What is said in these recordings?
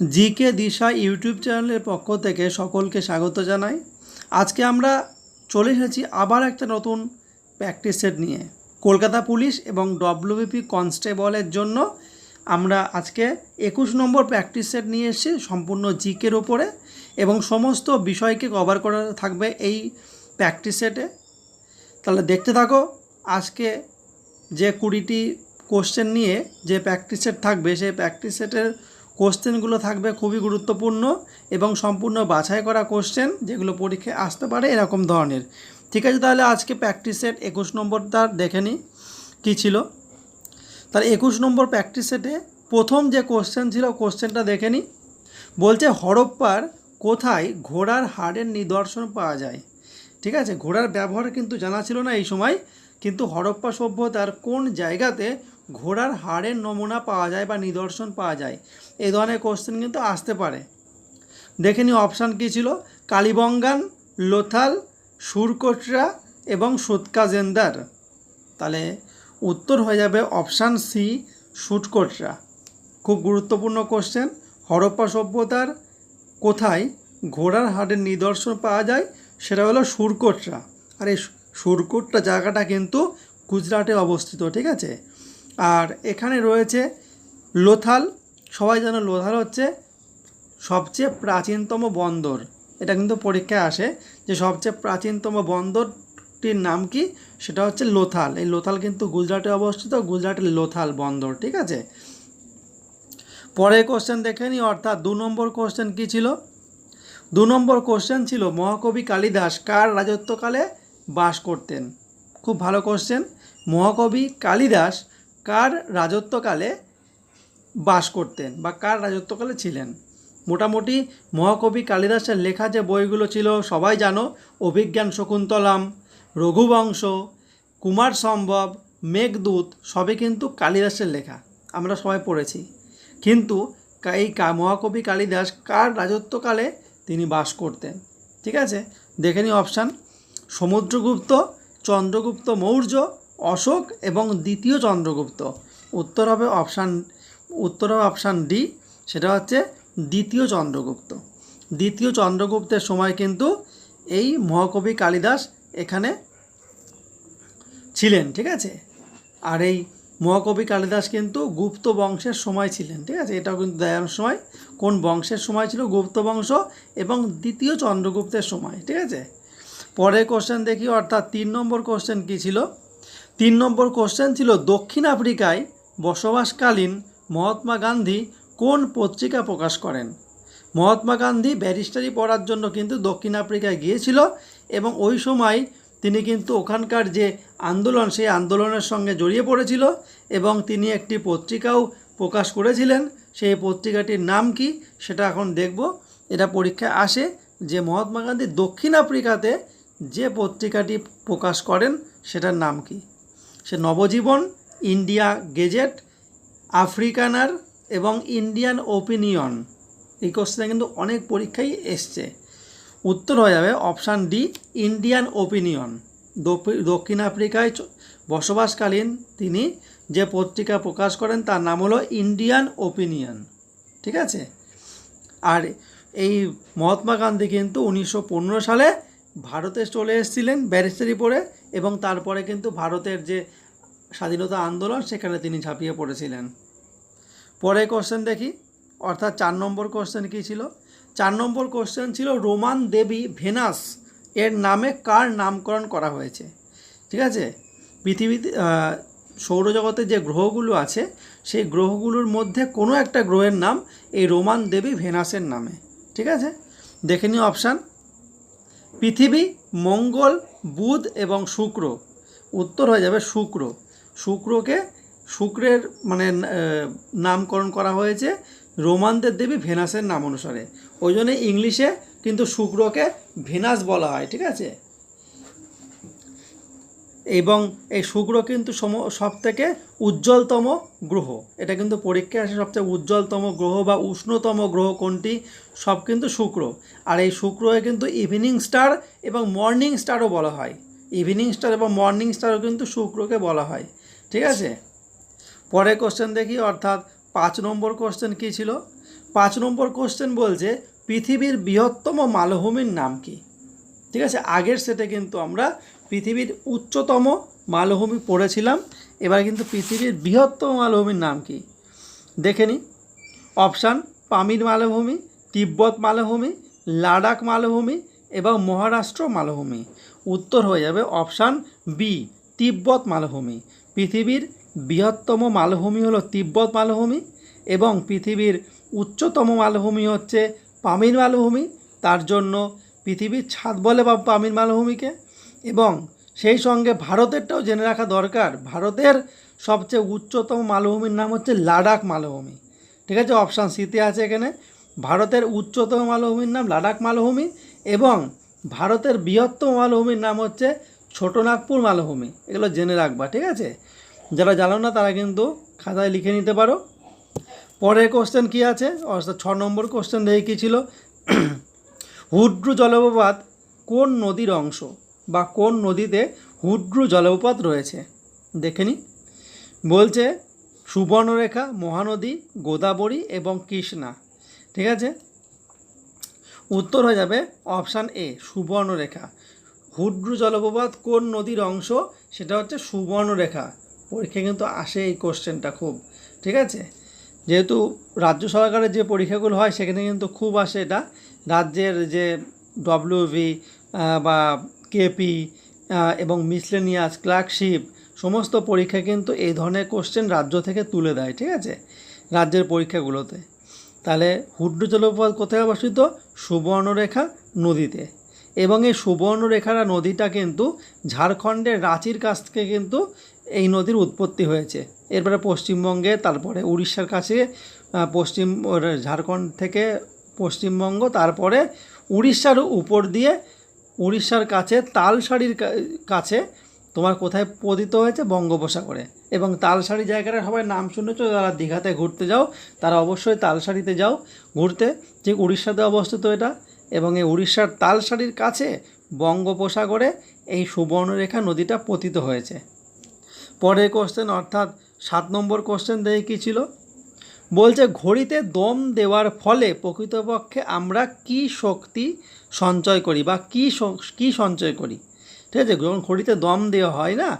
GK দিশা YouTube চ্যানেলের পক্ষ থেকে সকলকে স্বাগত জানাই। আজকে আমরা চলে এসেছি আবার একটা নতুন প্র্যাকটিস সেট নিয়ে। কলকাতা পুলিশ এবং ডব্লিউবিপি কনস্টেবলের জন্য আমরা আজকে একুশ নম্বর প্র্যাকটিস সেট নিয়ে এসেছি সম্পূর্ণ জিকের ওপরে এবং সমস্ত বিষয়কে কভার করা থাকবে এই প্র্যাকটিস সেটে। তাহলে দেখতে থাকো, আজকে যে কুড়িটি কোশ্চেন নিয়ে যে প্র্যাকটিস সেট থাকবে, সেই প্র্যাকটিস সেটের কোশ্চেনগুলো থাকবে খুবই গুরুত্বপূর্ণ এবং সম্পূর্ণ বাছাই করা কোশ্চেন যেগুলো পরীক্ষায় আসতে পারে এরকম ধরনের। ঠিক আছে, তাহলে আজকে প্র্যাকটিস সেট একুশ নম্বরটা দেখে নিই কী ছিল। তাহলে একুশ নম্বর প্র্যাকটিস সেটে প্রথম যে কোশ্চেন ছিল, কোশ্চেনটা দেখে নিই। বলছে, হরপ্পার কোথায় ঘোড়ার হাড়ের নিদর্শন পাওয়া যায়? ঠিক আছে, ঘোড়ার ব্যবহার কিন্তু জানা ছিল না এই সময়, কিন্তু হরপ্পা সভ্যতার কোন জায়গাতে ঘোড়ার হাড়ের নমুনা পাওয়া যায় বা নিদর্শন পাওয়া যায় এই ধরনের কোশ্চেন কিন্তু আসতে পারে। দেখে নিই অপশান কী ছিল, কালীবঙ্গান, লোথাল, সুরকোটরা এবং সুৎকাজেন্দার। তাহলে উত্তর হয়ে যাবে অপশান সি সুটকোটরা। খুব গুরুত্বপূর্ণ কোশ্চেন হরপ্পা সভ্যতার কোথায় ঘোড়ার হাড়ের নিদর্শন পাওয়া যায়, সেটা হলো সুরকোটরা। আর এই সুরকোটরা জায়গাটা কিন্তু গুজরাটে অবস্থিত, ঠিক আছে? আর এখানে রয়েছে লোথাল। সবাই জানো লোথাল হচ্ছে সবচেয়ে প্রাচীনতম বন্দর। এটা কিন্তু পরীক্ষায় আসে যে সবচেয়ে প্রাচীনতম বন্দরটির নাম কি? সেটা হচ্ছে লোথাল। এই লোথাল কিন্তু গুজরাটে অবস্থিত, গুজরাটের লোথাল বন্দর, ঠিক আছে? পরের কোশ্চেন দেখে নিই, অর্থাৎ দু নম্বর কোশ্চেন কী ছিল? দু নম্বর কোশ্চেন ছিল, মহাকবি কালিদাস কার রাজত্বকালে বাস করতেন? খুব ভালো কোশ্চেন মহাকবি কালিদাস কার রাজত্বকালে বাস করতেন বা কার রাজত্বকালে ছিলেন? মোটামুটি মহাকবি কালিদাসের লেখা যে বইগুলো ছিল, সবাই জানো, অভিজ্ঞান শকুন্তলাম, রঘুবংশ, কুমার সম্ভব, মেঘদূত, সবই কিন্তু কালিদাসের লেখা। আমরা সবাই পড়েছি। কিন্তু এই মহাকবি কালিদাস কার রাজত্বকালে তিনি বাস করতেন? ঠিক আছে? দেখে নিই অপশান। সমুদ্রগুপ্ত, চন্দ্রগুপ্ত মৌর্য অশোক এবং দ্বিতীয় চন্দ্রগুপ্ত। উত্তর হবে অপশান, উত্তর হবে অপশান ডি, সেটা হচ্ছে দ্বিতীয় চন্দ্রগুপ্ত। দ্বিতীয় চন্দ্রগুপ্তের সময় কিন্তু এই মহাকবি কালিদাস এখানে ছিলেন, ঠিক আছে? আর এই মহাকবি কালিদাস কিন্তু গুপ্ত বংশের সময় ছিলেন, ঠিক আছে? এটাও কিন্তু দেয়ার সময়। কোন বংশের সময় ছিল? গুপ্ত বংশ এবং দ্বিতীয় চন্দ্রগুপ্তের সময়, ঠিক আছে? পরের কোশ্চেন দেখি, অর্থাৎ তিন নম্বর কোশ্চেন কী ছিল? তিন নম্বর কোশ্চেন ছিল, দক্ষিণ আফ্রিকায় বসবাসকালীন মহাত্মা গান্ধী কোন পত্রিকা প্রকাশ করেন? মহাত্মা গান্ধী ব্যারিস্টারি পড়ার জন্য কিন্তু দক্ষিণ আফ্রিকায় গিয়েছিল এবং ওই সময় তিনি কিন্তু ওখানকার যে আন্দোলন, সেই আন্দোলনের সঙ্গে জড়িয়ে পড়েছিল এবং তিনি একটি পত্রিকাও প্রকাশ করেছিলেন। সেই পত্রিকাটির নাম কি সেটা এখন দেখব। এটা পরীক্ষায় আসে যে মহাত্মা গান্ধী দক্ষিণ আফ্রিকাতে যে পত্রিকাটি প্রকাশ করেন সেটার নাম কি? সে নবজীবন, ইন্ডিয়া গেজেট, আফ্রিকানার এবং ইন্ডিয়ান ওপিনিয়ন। এই কোশ্চেনে কিন্তু অনেক পরীক্ষাই এসছে। উত্তর হয়ে যাবে অপশান ডি ইন্ডিয়ান ওপিনিয়ন। দক্ষিণ আফ্রিকায় বসবাসকালীন তিনি যে পত্রিকা প্রকাশ করেন তার নাম হলো ইন্ডিয়ান ওপিনিয়ন। ঠিক আছে? আর এই মহাত্মা গান্ধী কিন্তু উনিশশো পনেরো সালে ভারতে চলে এসেছিলেন, ব্যারিস্টারি পড়ে এবং তারপরে কিন্তু ভারতের যে স্বাধীনতা আন্দোলন, সেখানে তিনি ঝাঁপিয়ে পড়েছিলেন। পরে কোশ্চেন দেখি। অর্থাৎ চার নম্বর কোশ্চেন কী ছিল? চার নম্বর কোশ্চেন ছিল রোমান দেবী ভেনাস এর নামে কার নামকরণ করা হয়েছে? ঠিক আছে? পৃথিবীতে সৌরজগতে যে গ্রহগুলো আছে, সেই গ্রহগুলোর মধ্যে কোনো একটা গ্রহের নাম এই রোমান দেবী ভেনাসের নামে। ঠিক আছে? দেখে নিও অপশান পৃথিবী, মঙ্গল বুধ এবং শুক্র। উত্তর হয়ে যাবে শুক্র। শুক্রকে শুক্রের মানে নামকরণ করা হয়েছে রোমানদের দেবী ভেনাসের নাম অনুসারে। ওই জন্য ইংলিশে কিন্তু শুক্রকে ভেনাস বলা হয়, ঠিক আছে? এবং এই শুক্র কিন্তু সম সব থেকে উজ্জ্বলতম গ্রহ। এটা কিন্তু পরীক্ষায় আসে সবচেয়ে উজ্জ্বলতম গ্রহ বা উষ্ণতম গ্রহ কোনটি, সব কিন্তু শুক্র। আর এই শুক্রকে কিন্তু ইভিনিং স্টার এবং মর্নিং স্টারও বলা হয়। ইভিনিং স্টার এবং মর্নিং স্টারও কিন্তু শুক্রকে বলা হয়। ঠিক আছে? পরের কোশ্চেন দেখি, অর্থাৎ পাঁচ নম্বর কোশ্চেন কী ছিল? পাঁচ নম্বর কোশ্চেন বলছে, পৃথিবীর বৃহত্তম মালভূমির নাম কি? ঠিক আছে? আগের সেটে কিন্তু আমরা পৃথিবীর উচ্চতম মালভূমি পড়েছিলাম। এবার কিন্তু পৃথিবীর বৃহত্তম মালভূমির নাম কি? দেখে নিই অপশান, পামির মালভূমি, তিব্বত মালভূমি লাদাখ মালভূমি এবং মহারাষ্ট্র মালভূমি। উত্তর হয়ে যাবে অপশান বি, তিব্বত মালভূমি। পৃথিবীর বৃহত্তম মালভূমি হলো তিব্বত মালভূমি এবং পৃথিবীর উচ্চতম মালভূমি হচ্ছে পামির মালভূমি। তার জন্য পৃথিবীর ছাদ বলে বা পামির মালভূমিকে। এবং সেই সঙ্গে ভারতেরটাও জেনে রাখা দরকার, ভারতের সবচেয়ে উচ্চতম মালভূমির নাম হচ্ছে লাদাখ মালভূমি। ঠিক আছে? অপশান সিতে আছে এখানে। ভারতের উচ্চতম মালভূমির নাম লাদাখ মালভূমি এবং ভারতের বৃহত্তম মালভূমির নাম হচ্ছে ছোটনাগপুর মালভূমি। এগুলো জেনে রাখবা, ঠিক আছে? যারা জানো না, তারা কিন্তু খাতায় লিখে নিতে পারো। পরের কোশ্চেন কি আছে? অর্থাৎ ছ নম্বর কোশ্চেন দেখে কী ছিল? হুড্রু জলপ্রপাত কোন নদীর অংশ? বা কোন নদীতে হুড্রু জলপ্রপাত রয়েছে? দেখে নি। বলছে, সুবর্ণরেখা, মহানদী, গোদাবরী এবং কৃষ্ণা। ঠিক আছে? উত্তর হয়ে যাবে অপশান এ, সুবর্ণরেখা। হুড্রু জলপ্রপাত কোন নদীর অংশ? সেটা হচ্ছে সুবর্ণরেখা। পরীক্ষা কিন্তু আসে এই কোশ্চেনটা খুব। ঠিক আছে? যেহেতু রাজ্য সরকারের যে পরীক্ষাগুলো হয়, সেখানে কিন্তু খুব আসে এটা। রাজ্যের যে ডব্লিউভি বা কেপি এবং মিসলেনিয়াস ক্লার্কশিপ সমস্ত পরীক্ষা কিন্তু এই ধরনের কোশ্চেন রাজ্য থেকে তুলে দেয়, ঠিক আছে? রাজ্যের পরীক্ষাগুলোতে। তাহলে হুড্রু জলপ্রপাত কোথায় অবস্থিত? সুবর্ণরেখা নদীতে। এবং এই সুবর্ণরেখা নদীটা কিন্তু ঝাড়খণ্ডের রাঁচির কাছ থেকে কিন্তু এই নদীর উৎপত্তি হয়েছে। এরপরে পশ্চিমবঙ্গে, তারপরে উড়িষ্যার কাছে পশ্চিম, ঝাড়খণ্ড থেকে পশ্চিমবঙ্গ, তারপরে উড়িষ্যার উপর দিয়ে উড়িষ্যার কাছে তালসারির কা- কাছে তোমার কোথায় পতিত হয়েছে বঙ্গোপসাগরে। এবং তালসারি জায়গাটা সবাই নাম শুনেছো, যারা দীঘাতে ঘুরতে যাও, তারা অবশ্যই তালসারিতে যাও ঘুরতে। ঠিক উড়িষ্যাতে অবস্থিত এটা। এবং এই উড়িষ্যার তালসারির কাছে বঙ্গোপসাগরে এই সুবর্ণরেখা নদীটা পতিত হয়েছে। পরের কোশ্চেন অর্থাৎ সাত নম্বর কোশ্চেন দেখে কী ছিল? বলছে, ঘড়িতে দম দেওয়ার ফলে প্রকৃতপক্ষে আমরা কি শক্তি সঞ্চয় করি বা কি কি সঞ্চয় করি? ঠিক আছে, যখন ঘড়িতে দম দেওয়া হয় না,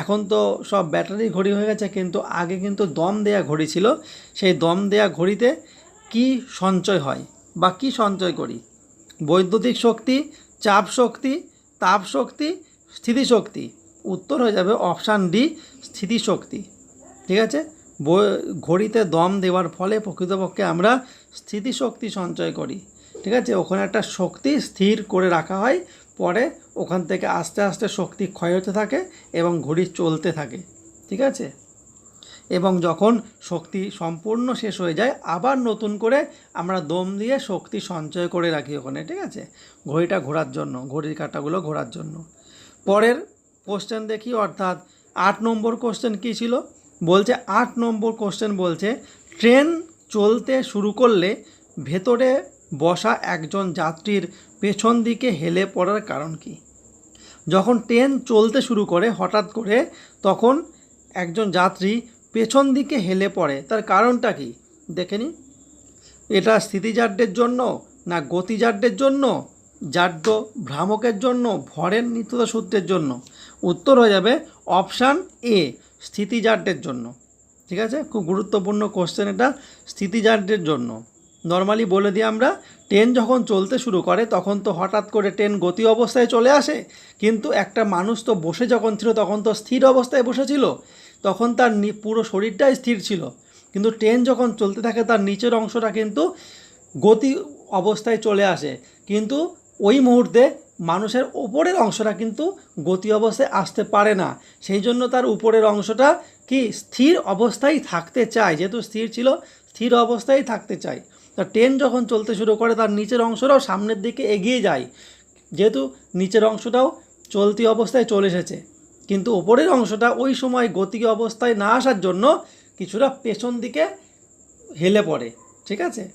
এখন তো সব ব্যাটারি ঘড়ি হয়ে গেছে, কিন্তু আগে কিন্তু দম দেয়া ঘড়ি ছিল। সেই দম দেয়া ঘড়িতে কি সঞ্চয় হয় বা কি সঞ্চয় করি? বৈদ্যুতিক শক্তি, চাপ শক্তি, তাপ শক্তি, স্থিতিশক্তি। উত্তর হয়ে যাবে অপশান ডি, স্থিতিশক্তি। ঠিক আছে? ঘড়িতে দম দেওয়ার ফলে প্রকৃতপক্ষে আমরা স্থিতিশক্তি সঞ্চয় করি। ঠিক আছে? ওখানে একটা শক্তি স্থির করে রাখা হয়। পরে ওখান থেকে আস্তে আস্তে শক্তি ক্ষয় হতে থাকে এবং ঘড়ি চলতে থাকে। ঠিক আছে? এবং যখন শক্তি সম্পূর্ণ শেষ হয়ে যায়, আবার নতুন করে আমরা দম দিয়ে শক্তি সঞ্চয় করে রাখি ওখানে। ঠিক আছে? ঘড়িটা ঘোরার জন্য, ঘড়ির কাঁটাগুলো ঘোরার জন্য। পরের কোশ্চেন দেখি, অর্থাৎ আট নম্বর কোশ্চেন কী ছিল? বলছে, আট নম্বর কোশ্চেন বলছে, ট্রেন চলতে শুরু করলে ভেতরে বসা একজন যাত্রীর পেছন দিকে হেলে পড়ার কারণ কি? যখন ট্রেন চলতে শুরু করে হঠাৎ করে, তখন একজন যাত্রী পেছন দিকে হেলে পড়ে। তার কারণটা কি? দেখে নি। এটা স্থিতিজাড্যের জন্য না গতিজাড্যের জন্য? জাড্য ভ্রামকের জন্য, ভরের নিত্যতা সূত্রের জন্য। উত্তর হয়ে যাবে অপশান এ স্থিতিজাড্যের জন্য, ঠিক আছে? খুব গুরুত্বপূর্ণ কোশ্চেন এটা স্থিতিজাড্যের জন্য। নর্মালি বলে দিই আমরা ট্রেন যখন চলতে শুরু করে, তখন তো হঠাৎ করে ট্রেন গতি অবস্থায় চলে আসে, কিন্তু একটা মানুষ তো বসে যখন ছিল, তখন তো স্থির অবস্থায় বসেছিল। তখন তার পুরো শরীরটাই স্থির ছিল। কিন্তু ট্রেন যখন চলতে থাকে, তার নিচের অংশটা কিন্তু গতি অবস্থায় চলে আসে। কিন্তু ওই মুহূর্তে মানুষের ওপরের অংশটা কিন্তু গতি অবস্থায় আসতে পারে না। সেই জন্য তার উপরের অংশটা কি? স্থির অবস্থায় থাকতে চায়। যেহেতু স্থির ছিল, স্থির অবস্থায় থাকতে চায়। তা ট্রেন যখন চলতে শুরু করে, তার নিচের অংশটাও সামনের দিকে এগিয়ে যায়। যেহেতু নিচের অংশটাও চলতি অবস্থায় চলে এসেছে। কিন্তু ওপরের অংশটা ওই সময় গতি অবস্থায় না আসার জন্য কিছুটা পেছন দিকে হেলে পড়ে। ঠিক আছে?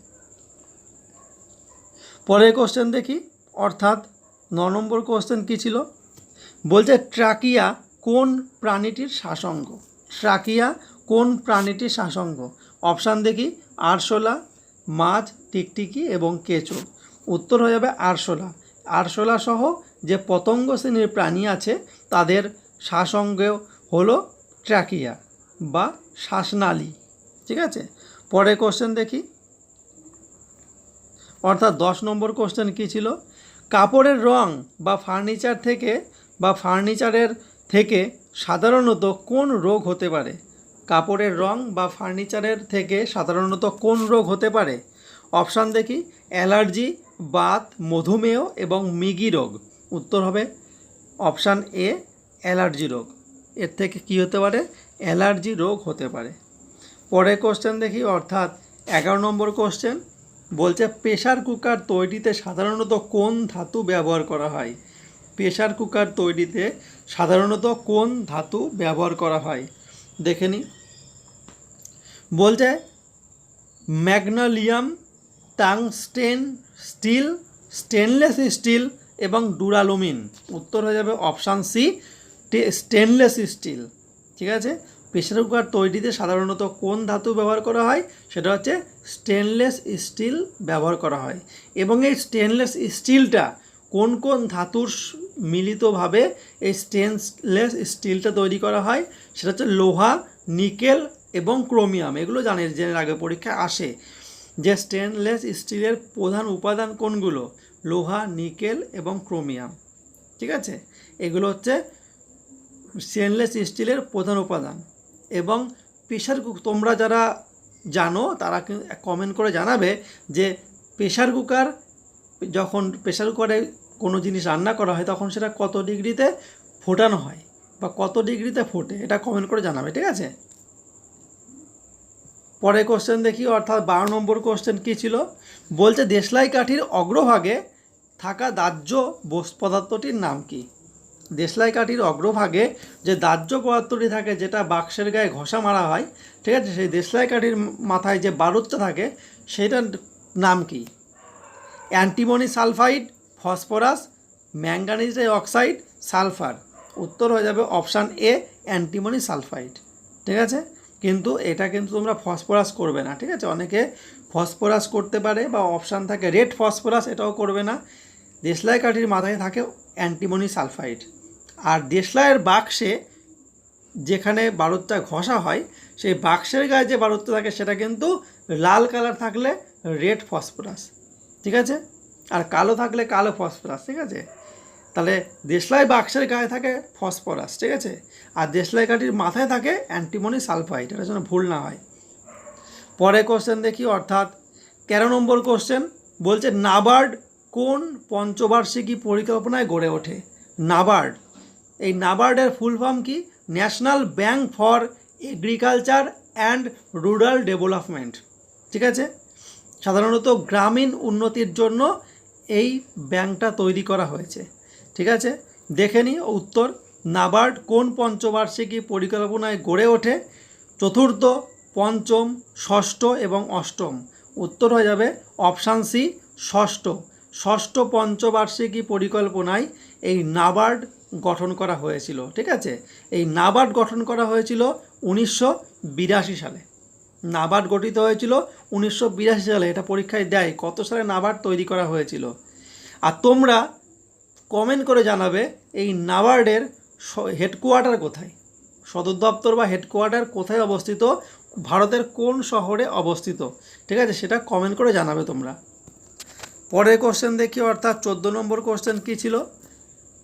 পরের কোশ্চেন দেখি। অর্থাৎ ন নম্বর কোশ্চেন কী ছিল? বলছে, ট্রাকিয়া কোন প্রাণীটির শাসঙ্গ? ট্রাকিয়া কোন প্রাণীটির শাসঙ্গ? অপশান দেখি, আরশোলা, মাছ, টিকটিকি এবং কেঁচো। উত্তর হয়ে যাবে আরশোলা। আরশোলা সহ যে পতঙ্গ শ্রেণির প্রাণী আছে, তাদের শ্বাসঙ্গ হলো ট্র্যাকিয়া বা শ্বাসনালী। ঠিক আছে? পরের কোশ্চেন দেখি। অর্থাৎ দশ নম্বর কোশ্চেন কী ছিল? কাপড়ের রং বা ফার্নিচার থেকে বা ফার্নিচারের থেকে সাধারণত কোন রোগ হতে পারে? কাপড়ের রং বা ফার্নিচারের থেকে সাধারণত কোন রোগ হতে পারে? অপশান দেখি, অ্যালার্জি, বাত, মধুমেহ এবং মিগি রোগ। উত্তর হবে অপশান এ, অ্যালার্জি রোগ। এর থেকে কি হতে পারে? অ্যালার্জি রোগ হতে পারে। পরের কোশ্চেন দেখি, অর্থাৎ এগারো নম্বর কোশ্চেন বলছে প্রেশার কুকার তৈরিতে সাধারণত কোন ধাতু ব্যবহার করা হয়? প্রেশার কুকার তৈরিতে সাধারণত কোন ধাতু ব্যবহার করা হয়? দেখে নিই বলছে, magnalium, tungsten, steel, stainless steel এবং ডুরালুমিন। উত্তর হয়ে যাবে অপশান সি স্টেনলেস স্টিল। ঠিক আছে? প্রেশার কুকার তৈরিতে সাধারণত কোন ধাতু ব্যবহার করা হয়? সেটা হচ্ছে স্টেনলেস স্টিল ব্যবহার করা হয়। এবং এই স্টেনলেস স্টিলটা কোন কোন ধাতুর মিলিতভাবে এই স্টেনলেস স্টিলটা তৈরি করা হয়? সেটা হচ্ছে লোহা, নিকেল এবং ক্রোমিয়াম। এগুলো জানের জেনের আগে পরীক্ষায় আসে। যে স্টেনলেস স্টিলের প্রধান উপাদান কোনগুলো? লোহা, নিকেল এবং ক্রোমিয়াম। ঠিক আছে? এগুলো হচ্ছে স্টেনলেস স্টিলের প্রধান উপাদান। এবং প্রেশার কুক তোমরা যারা জানো, তারা কমেন্ট করে জানাবে যে প্রেশার কুকার যখন প্রেশার কুকারে কোনো জিনিস রান্না করা হয়, তখন সেটা কত ডিগ্রিতে ফোটানো হয় বা কত ডিগ্রিতে ফোটে, এটা কমেন্ট করে জানাবে, ঠিক আছে? পরে কোশ্চেন দেখি, অর্থাৎ বারো নম্বর কোশ্চেন কী ছিল? বলছে, দেশলাই কাঠির অগ্রভাগে থাকা দাহ্য বোস পদার্থটির নাম কি? দেশলাই কাঠির অগ্রভাগে যে দাহ্য পদার্থটি থাকে যেটা বাক্সের গায়ে ঘষা মারা হয়, ঠিক আছে? সেই দেশলাই কাঠির মাথায় যে বারুদটা থাকে সেটার নাম কি? Antimony sulphide, phosphorus manganese oxide, sulphur. উত্তর হয়ে যাবে অপশান এ, অ্যান্টিমনি সালফাইড। ঠিক আছে? কিন্তু এটা কিন্তু তোমরা ফসফরাস করবে না, ঠিক আছে? অনেকে ফসফরাস করতে পারে বা অপশান থাকে রেড ফসফরাস, এটাও করবে না। দেশলাই কাঠির মাথায় থাকে অ্যান্টিমনি সালফাইড। আর দেশলাইয়ের বাক্সে যেখানে বারুদটা ঘষা হয়, সেই বাক্সের গায়ে যে বারুদটা থাকে, সেটা কিন্তু লাল কালার থাকলে রেড ফসফরাস, ঠিক আছে? আর কালো থাকলে কালো ফসফরাস, ঠিক আছে? তাহলে দেশলাই বাক্সের গায়ে থাকে ফসফরাস, ঠিক আছে? আর দেশলাই কাঠির মাথায় থাকে অ্যান্টিমনি সালফাইড, এটা যেন ভুল না হয়। পরে কোশ্চেন দেখি, অর্থাৎ তেরো নম্বর কোশ্চেন বলছে, নাবার্ড কোন পঞ্চবার্ষিকী পরিকল্পনায় গড়ে ওঠে? নাবার্ড এই নাবার্ডের ফুল ফর্ম কি? National Bank for Agriculture and Rural Development. ঠিক আছে? সাধারণত গ্রামীণ উন্নতির জন্য এই ব্যাংকটা তৈরি করা হয়েছে। ঠিক আছে? দেখে নিই উত্তর। নাবার্ড কোন পঞ্চবার্ষিকী পরিকল্পনায় গড়ে ওঠে? চতুর্থ, পঞ্চম, ষষ্ঠ এবং অষ্টম। উত্তর হয়ে যাবে অপশান সি, ষষ্ঠ। ষষ্ঠ পঞ্চবার্ষিকী পরিকল্পনায় এই নাবার্ড গঠন করা হয়েছিল, ঠিক আছে? এই নাবার্ড গঠন করা হয়েছিল উনিশশো বিরাশি সালে। নাবার্ড গঠিত হয়েছিল উনিশশো বিরাশি সালে, এটা পরীক্ষায় দেয় কত সালে নাবার্ড তৈরি করা হয়েছিল। আর তোমরা কমেন্ট করে জানাবে এই নাবার্ডের হেডকোয়ার্টার কোথায়? সদর দপ্তর বা হেডকোয়ার্টার কোথায় অবস্থিত? ভারতের কোন শহরে অবস্থিত? ঠিক আছে, সেটা কমেন্ট করে জানাবে তোমরা। পরের কোশ্চেন দেখি, অর্থাৎ চোদ্দ নম্বর কোশ্চেন কী ছিল?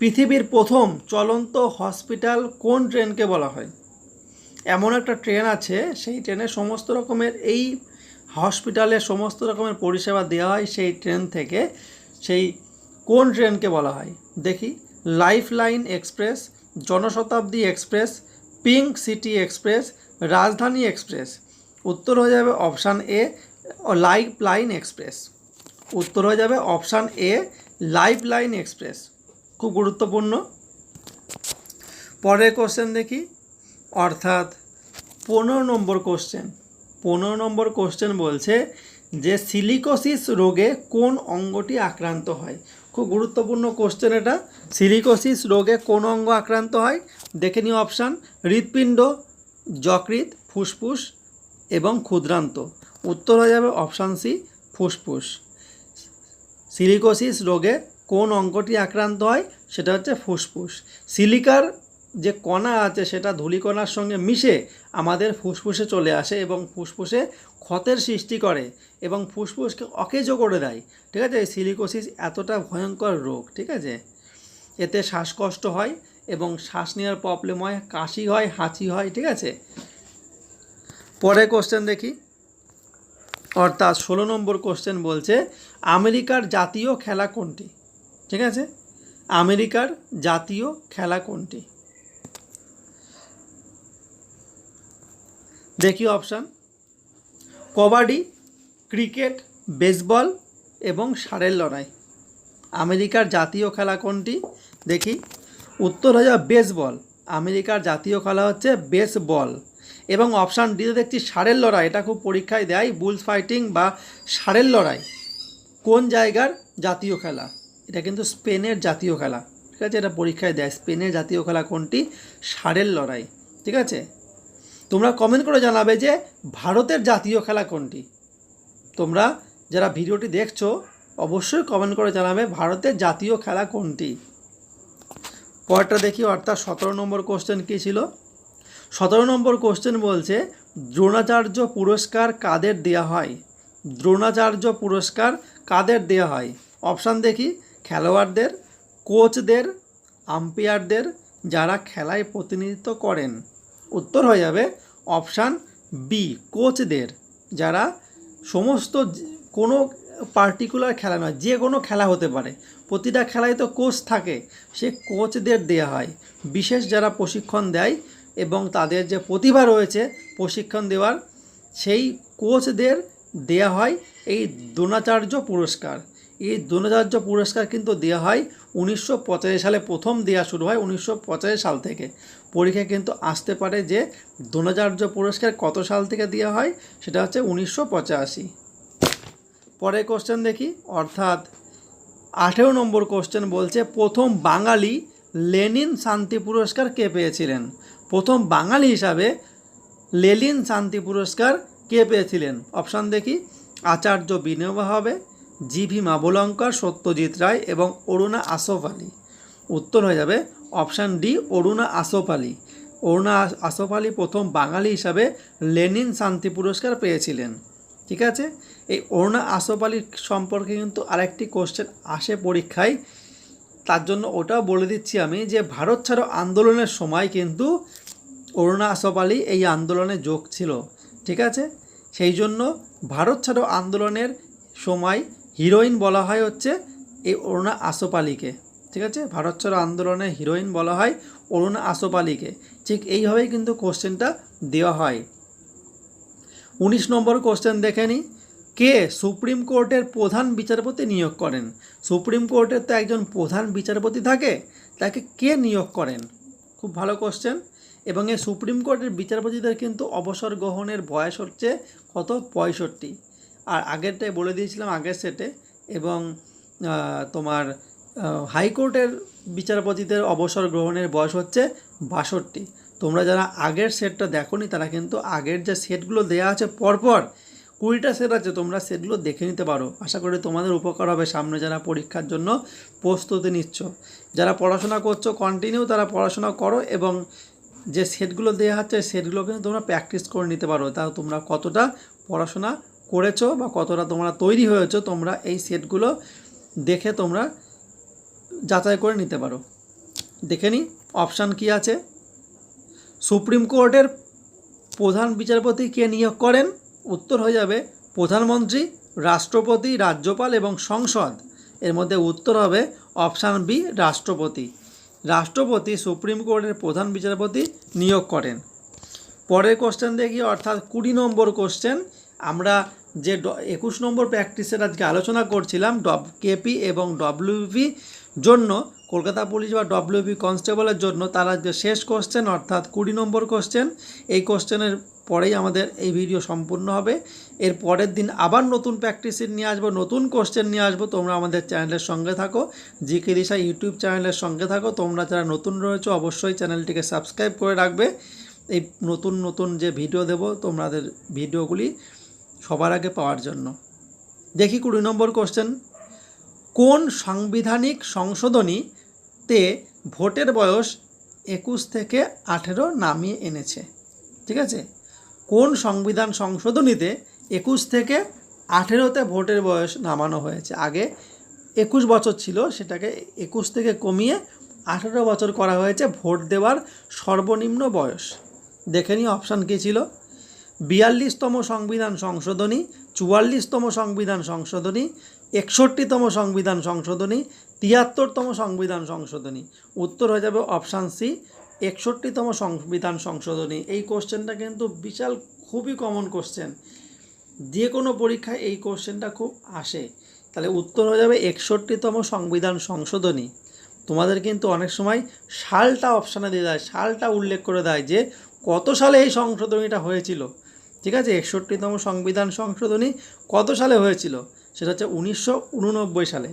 পৃথিবীর প্রথম চলন্ত হসপিটাল কোন ট্রেনকে বলা হয়? এমন একটা ট্রেন আছে, সেই ট্রেনে সমস্ত রকমের, এই হসপিটালে সমস্ত রকমের পরিষেবা দেওয়া হয় সেই ট্রেন থেকে, সেই কোন ট্রেনকে বলা হয়? দেখি Lifeline Express Janshatabdi Express Pink City Express Rajdhani Express উত্তর হয়ে যাবে option A Lifeline Express উত্তর হয়ে যাবে option A Lifeline Express. খুব গুরুত্বপূর্ণ। পরের কোশ্চেন দেখি। অর্থাৎ পনেরো নম্বর কোশ্চেন পনেরো নম্বর কোশ্চেন বলছে যে সিলিকোসিস রোগে কোন অঙ্গটি আক্রান্ত হয়? খুব গুরুত্বপূর্ণ কোশ্চেন এটা। সিলিকোসিস রোগে কোন অঙ্গ আক্রান্ত হয়? দেখে নিও অপশান। হৃৎপিণ্ড, যকৃৎ, ফুসফুস এবং ক্ষুদ্রান্ত। উত্তর হয়ে যাবে অপশান সি, ফুসফুস। সিলিকোসিস রোগে কোন অঙ্গটি আক্রান্ত হয় সেটা হচ্ছে ফুসফুস। সিলিকার যে কণা আছে সেটা ধূলিকণার সঙ্গে মিশে আমাদের ফুসফুসে চলে আসে এবং ফুসফুসে ক্ষতের সৃষ্টি করে এবং ফুসফুসকে অকেজো করে দেয়। ঠিক আছে? এই সিলিকোসিস এতটা ভয়ঙ্কর রোগ, ঠিক আছে? এতে শ্বাসকষ্ট হয় এবং শ্বাস নেওয়ার প্রবলেম হয়, কাশি হয়, হাঁচি হয়, ঠিক আছে? পরে কোশ্চেন দেখি। অর্থাৎ ষোলো নম্বর কোশ্চেন বলছে, আমেরিকার জাতীয় খেলা কোনটি? ঠিক আছে? আমেরিকার জাতীয় খেলা কোনটি? দেখি অপশান কবাডি, ক্রিকেট বেসবল এবং সারের লড়াই। আমেরিকার জাতীয় খেলা কোনটি? দেখি। উত্তর হয়ে যাবে বেসবল আমেরিকার জাতীয় খেলা হচ্ছে বেসবল এবং অপশান ডিতে দেখছি ষাঁড়ের লড়াই। এটা খুব পরীক্ষায় দেয়, বুলস ফাইটিং বা ষাঁড়ের লড়াই। কোন জায়গার জাতীয় খেলা? এটা কিন্তু স্পেনের জাতীয় খেলা। ঠিক আছে? এটা পরীক্ষায় দেয়, স্পেনের জাতীয় খেলা কোনটি? ষাঁড়ের লড়াই। ঠিক আছে? তোমরা কমেন্ট করে জানাবে যে ভারতের জাতীয় খেলা কোনটি? তোমরা যারা ভিডিওটি দেখছ, অবশ্যই কমেন্ট করে জানাবে ভারতের জাতীয় খেলা কোনটি? পরেরটা দেখি, অর্থাৎ সতেরো নম্বর কোশ্চেন কী ছিল? সতেরো নম্বর কোশ্চেন বলছে, দ্রোণাচার্য পুরস্কার কাদের দেওয়া হয়? দ্রোণাচার্য পুরস্কার কাদের দেওয়া হয়? অপশান দেখি, খেলোয়াড়দের কোচদের আম্পায়ারদের যারা খেলায় প্রতিনিধিত্ব করেন। উত্তর হয়ে যাবে অপশান বি কোচদের যারা সমস্ত কোনো পার্টিকুলার খেলা নয়, যে কোনো খেলা হতে পারে। প্রতিটা খেলায় তো কোচ থাকে, সে কোচদের দেওয়া হয়। বিশেষ যারা প্রশিক্ষণ দেয় এবং তাদের যে প্রতিভা রয়েছে প্রশিক্ষণ দেওয়ার, সেই কোচদের দেয়া হয় এই দ্রোণাচার্য পুরস্কার। এই দ্রোণাচার্য পুরস্কার কিন্তু দেওয়া হয় উনিশশো পঁচাশি সালে, প্রথম দেওয়া শুরু হয় উনিশশো পঁচাশি সাল থেকে। পরীক্ষায় কিন্তু আসতে পারে যে দ্রোণাচার্য পুরস্কার কত সাল থেকে দেওয়া হয়, সেটা হচ্ছে উনিশশো পরের কোশ্চেন দেখি, অর্থাৎ আঠেরো নম্বর কোশ্চেন বলছে, প্রথম বাঙালি লেনিন শান্তি পুরস্কার কে পেয়েছিলেন? প্রথম বাঙালি হিসাবে লেলিন শান্তি পুরস্কার কে পেয়েছিলেন? অপশান দেখি, আচার্য বিনোবা হবে জি ভি মাবলঙ্কর, সত্যজিৎ রায় এবং অরুণা আসফ আলী। উত্তর হয়ে যাবে অপশান ডি, অরুণা আসফ আলী। অরুণা আস- আসফ আলী প্রথম বাঙালি হিসাবে লেনিন শান্তি পুরস্কার পেয়েছিলেন। ঠিক আছে? এই অরুণা আসফ আলীর সম্পর্কে কিন্তু আরেকটি কোশ্চেন আসে পরীক্ষায়। তার জন্য ওটাও বলে দিচ্ছি আমি যে ভারত ছাড়ো আন্দোলনের সময় কিন্তু অরুণা আসফ আলী এই আন্দোলনে যোগ ছিল, ঠিক আছে? সেই জন্য ভারত ছাড়ো আন্দোলনের সময় হিরোইন বলা হয় হচ্ছে এই অরুণা আসফ আলীকে, ঠিক আছে? ভারত ছাড়ো আন্দোলনের হিরোইন বলা হয় অরুণা আসফ আলীকে। ঠিক এইভাবেই কিন্তু কোশ্চেনটা দেওয়া হয়। উনিশ নম্বর কোশ্চেন দেখে নিই কে সুপ্রিম কোর্টের প্রধান বিচারপতি নিয়োগ করেন? সুপ্রিম কোর্টের তো একজন প্রধান বিচারপতি থাকে, তাকে কে নিয়োগ করেন? খুব ভালো কোশ্চেন এবং এই সুপ্রিম কোর্টের বিচারপতিদের কিন্তু অবসর গ্রহণের বয়স হচ্ছে কত? পঁয়ষট্টি। আর আগেরটাই বলে দিয়েছিলাম, আগের সেটে এবং তোমার হাইকোর্টের বিচারপতিদের অবসর গ্রহণের বয়স হচ্ছে বাষট্টি। তোমরা যারা আগের সেটটা দেখোনি, তারা কিন্তু আগের যে সেটগুলো দেওয়া আছে পরপর কুড়িটা সেট আছে, তোমরা সেটগুলো দেখে নিতে পারো। আশা করি তোমাদের উপকার হবে সামনে যারা পরীক্ষার জন্য প্রস্তুতি নিচ্ছ। যারা পড়াশোনা করছ কন্টিনিউ তারা পড়াশোনা করো এবং যে সেটগুলো দেওয়া হচ্ছে সেটগুলো কিন্তু তোমরা প্র্যাকটিস করে নিতে পারো। তাও তোমরা কতটা পড়াশোনা করেছ বা কতটা তোমরা তৈরি হয়েছো, তোমরা এই সেটগুলো দেখে তোমরা যাচাই করে নিতে পারো। দেখে নিই অপশান কি আছে? সুপ্রিম কোর্টের প্রধান বিচারপতি কে নিয়োগ করেন? উত্তর হয়ে যাবে প্রধানমন্ত্রী, রাষ্ট্রপতি, রাজ্যপাল এবং সংসদ। এর মধ্যে উত্তর হবে অপশান বি, রাষ্ট্রপতি। রাষ্ট্রপতি সুপ্রিম কোর্টের প্রধান বিচারপতি নিয়োগ করেন। পরের কোশ্চেন দেখি, অর্থাৎ কুড়ি নম্বর কোশ্চেন আমরা যে একুশ নম্বর প্র্যাকটিসের আজকে আলোচনা করছিলাম, ডব কেপি এবং ডব্লিউপি জন্য কলকাতা পুলিশ বা ডব্লিউপি কনস্টেবলের জন্য তারা যে শেষ কোশ্চেন অর্থাৎ কুড়ি নম্বর কোশ্চেন এই কোশ্চেনের পরেই আমাদের এই ভিডিও সম্পূর্ণ হবে। এর পরের দিন আবার নতুন প্র্যাকটিস নিয়ে আসব, নতুন কোশ্চেন নিয়ে আসব। তোমরা আমাদের চ্যানেলের সঙ্গে থাকো। জিকে দিশা ইউটিউব চ্যানেলের সঙ্গে থাকো। তোমরা যারা নতুন রয়েছো, অবশ্যই চ্যানেলটিকে সাবস্ক্রাইব করে রাখবে। এই নতুন নতুন যে ভিডিও দেব, তোমাদের ভিডিওগুলি সবার আগে পাওয়ার জন্য। দেখি কুড়ি নম্বর কোশ্চেন কোন সাংবিধানিক সংশোধনীতে ভোটের বয়স একুশ থেকে আঠেরো নামিয়ে এনেছে? ঠিক আছে? কোন সংবিধান সংশোধনীতে একুশ থেকে আঠেরোতে ভোটের বয়স নামানো হয়েছে? আগে একুশ বছর ছিল, সেটাকে একুশ থেকে কমিয়ে আঠেরো বছর করা হয়েছে ভোট দেওয়ার সর্বনিম্ন বয়স। দেখে নিই অপশান কী ছিল। বিয়াল্লিশতম সংবিধান সংশোধনী, চুয়াল্লিশতম সংবিধান সংশোধনী একষট্টিতম সংবিধান সংশোধনী, তিয়াত্তরতম সংবিধান সংশোধনী। উত্তর হয়ে যাবে অপশান সি, একষট্টিতম সংবিধান সংশোধনী। এই কোশ্চেনটা কিন্তু বিশাল, খুবই কমন কোশ্চেন। যে কোনো পরীক্ষায় এই কোশ্চেনটা খুব আসে। তাহলে উত্তর হয়ে যাবে একষট্টিতম সংবিধান সংশোধনী। তোমাদের কিন্তু অনেক সময় সালটা অপশানে দিয়ে দেয়, সালটা উল্লেখ করে দেয় যে কত সালে এই সংশোধনীটা হয়েছিল। ঠিক আছে? একষট্টিতম সংবিধান সংশোধনী কত সালে হয়েছিল? সেটা হচ্ছে উনিশশো উননব্বই সালে।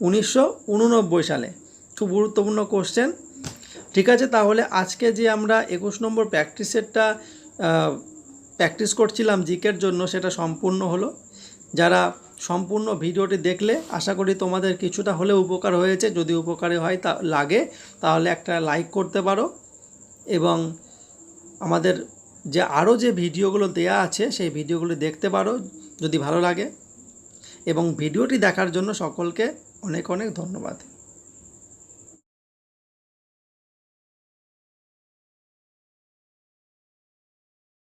উনিশশো উননব্বই সালে। খুব গুরুত্বপূর্ণ কোশ্চেন ঠিক আছে, তাহলে আজকে যে আমরা একুশ নম্বর প্র্যাকটিস সেটটা প্র্যাকটিস করছিলাম জিকের জন্য, সেটা সম্পূর্ণ হলো। যারা সম্পূর্ণ ভিডিওটি দেখলে, আশা করি তোমাদের কিছুটা হলেও উপকার হয়েছে। যদি উপকারে হয় তা, লাগে, তাহলে একটা লাইক করতে পারো। এবং আমাদের যে আরও যে ভিডিওগুলো দেয়া আছে, সেই ভিডিওগুলো দেখতে পারো। যদি ভালো লাগে এবং ভিডিওটি দেখার জন্য সকলকে অনেক অনেক ধন্যবাদ।